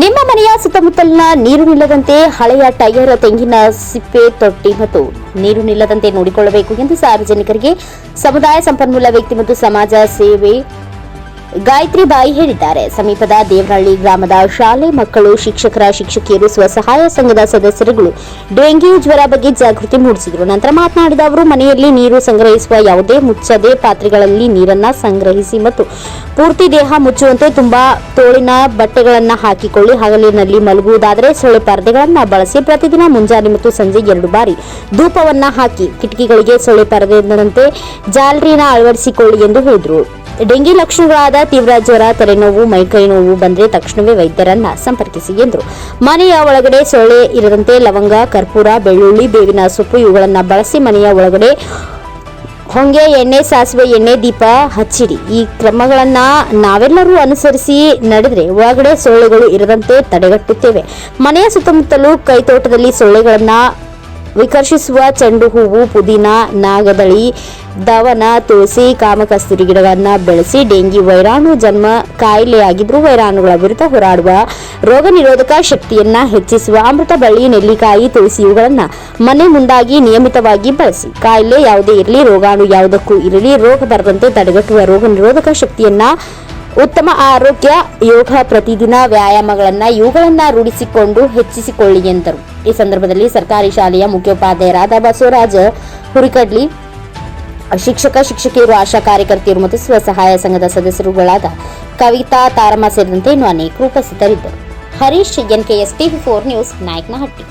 ನಿಮ್ಮ ಮನೆಯ ಸುತ್ತಮುತ್ತಲಿನ ನೀರು ನಿಲ್ಲದಂತೆ ಹಳೆಯ ಟೈರ್ ತೆಂಗಿನ ಸಿಪ್ಪೆ, ತೊಟ್ಟಿ ಮತ್ತು ನೀರು ನಿಲ್ಲದಂತೆ ನೋಡಿಕೊಳ್ಳಬೇಕು ಎಂದು ಸಾರ್ವಜನಿಕರಿಗೆ ಸಮುದಾಯ ಸಂಪನ್ಮೂಲ ವ್ಯಕ್ತಿ ಮತ್ತು ಸಮಾಜ ಸೇವೆ ಗಾಯತ್ರಿ ಬಾಯಿ ಹೇಳಿದ್ದಾರೆ. ಸಮೀಪದ ದೇವರಹಳ್ಳಿ ಗ್ರಾಮದ ಶಾಲೆ ಮಕ್ಕಳು, ಶಿಕ್ಷಕರ ಶಿಕ್ಷಕಿಯರು, ಸ್ವಸಹಾಯ ಸಂಘದ ಸದಸ್ಯರುಗಳು ಡೆಂಗ್ಯೂ ಜ್ವರ ಬಗ್ಗೆ ಜಾಗೃತಿ ಮೂಡಿಸಿದರು. ನಂತರ ಮಾತನಾಡಿದ ಅವರು, ಮನೆಯಲ್ಲಿ ನೀರು ಸಂಗ್ರಹಿಸುವ ಯಾವುದೇ ಮುಚ್ಚದೆ ಪಾತ್ರೆಗಳಲ್ಲಿ ನೀರನ್ನ ಸಂಗ್ರಹಿಸಿ ಮತ್ತು ಪೂರ್ತಿ ದೇಹ ಮುಚ್ಚುವಂತೆ ತುಂಬಾ ತೋಳಿನ ಬಟ್ಟೆಗಳನ್ನ ಹಾಕಿಕೊಳ್ಳಿ. ಹಗಲಿನಲ್ಲಿ ಮಲಗುವುದಾದರೆ ಸೊಳ್ಳೆ ಪರದೆಗಳನ್ನ ಬಳಸಿ ಪ್ರತಿದಿನ ಮುಂಜಾನೆ ಮತ್ತು ಸಂಜೆ ಎರಡು ಬಾರಿ ಧೂಪವನ್ನ ಹಾಕಿ ಕಿಟಕಿಗಳಿಗೆ ಸೊಳ್ಳೆ ಪರದೆದಂತೆ ಜಾಲರಿನ ಅಳವಡಿಸಿಕೊಳ್ಳಿ ಎಂದು ಹೇಳಿದರು. ಡೆಂಗಿ ಲಕ್ಷಣಗಳಾದ ತೀವ್ರ ಜ್ವರ, ತಲೆನೋವು, ಮೈಕೈ ನೋವು ಬಂದರೆ ತಕ್ಷಣವೇ ವೈದ್ಯರನ್ನ ಸಂಪರ್ಕಿಸಿ ಎಂದರು ಮನೆಯ ಒಳಗಡೆ ಸೊಳ್ಳೆ ಇರದಂತೆ ಲವಂಗ, ಕರ್ಪೂರ, ಬೆಳ್ಳುಳ್ಳಿ, ಬೇವಿನ ಸೊಪ್ಪು ಇವುಗಳನ್ನು ಬಳಸಿ ಮನೆಯ ಒಳಗಡೆ ಹೊಂಗೆ, ಎಣ್ಣೆ, ಸಾಸಿವೆ, ಎಣ್ಣೆ, ದೀಪ, ಹಚ್ಚಿಡಿ. ಈ ಕ್ರಮಗಳನ್ನ ನಾವೆಲ್ಲರೂ ಅನುಸರಿಸಿ ನಡೆದರೆ ಒಳಗಡೆ ಸೊಳ್ಳೆಗಳು ಇರದಂತೆ ತಡೆಗಟ್ಟುತ್ತೇವೆ. ಮನೆಯ ಸುತ್ತಮುತ್ತಲೂ ಕೈತೋಟದಲ್ಲಿ ಸೊಳ್ಳೆಗಳನ್ನ ವಿಕರ್ಷಿಸುವ ಚೆಂಡು ಹೂವು ಪುದೀನ, ನಾಗದಳಿ, ದವನ, ತುಳಸಿ, ಕಾಮಕಸ್ತೂರಿ ಗಿಡಗಳನ್ನು ಬೆಳೆಸಿ ಡೆಂಗಿ, ವೈರಾಣು, ಜನ್ಮ ಕಾಯಿಲೆಯಾಗಿದ್ದರೂ ವೈರಾಣುಗಳ ವಿರುದ್ಧ ಹೋರಾಡುವ ರೋಗ ನಿರೋಧಕ ಶಕ್ತಿಯನ್ನ ಹೆಚ್ಚಿಸುವ ಅಮೃತ ಬಳ್ಳಿ, ನೆಲ್ಲಿಕಾಯಿ, ತುಳಸಿ ಇವುಗಳನ್ನು ಮನೆ ಮುಂದಾಗಿ ನಿಯಮಿತವಾಗಿ ಬಳಸಿ. ಕಾಯಿಲೆ ಯಾವುದೇ ಇರಲಿ, ರೋಗಾಣು ಯಾವುದಕ್ಕೂ ಇರಲಿ, ರೋಗ ಬರದಂತೆ ತಡೆಗಟ್ಟುವ ರೋಗ ನಿರೋಧಕ ಶಕ್ತಿಯನ್ನ ಉತ್ತಮ ಆರೋಗ್ಯ, ಯೋಗ, ಪ್ರತಿದಿನ ವ್ಯಾಯಾಮಗಳನ್ನ ಇವುಗಳನ್ನ ರೂಢಿಸಿಕೊಂಡು ಹೆಚ್ಚಿಸಿಕೊಳ್ಳಿ ಎಂದರು. ಈ ಸಂದರ್ಭದಲ್ಲಿ ಸರ್ಕಾರಿ ಶಾಲೆಯ ಮುಖ್ಯೋಪಾಧ್ಯಾಯರಾದ ಬಸವರಾಜ ಹುರಿಕಡ್ಲಿ, ಶಿಕ್ಷಕ, ಶಿಕ್ಷಕಿಯರು, ಆಶಾ ಕಾರ್ಯಕರ್ತೆಯರು ಮತ್ತು ಸ್ವಸಹಾಯ ಸಂಘದ ಸದಸ್ಯರುಗಳಾದ ಕವಿತಾ ತಾರಮ್ಮ ಸೇರಿದಂತೆ ಇನ್ನು ಅನೇಕರು ಉಪಸ್ಥಿತರಿದ್ದರು. Harish NKS TV four news, Nayakanahatti.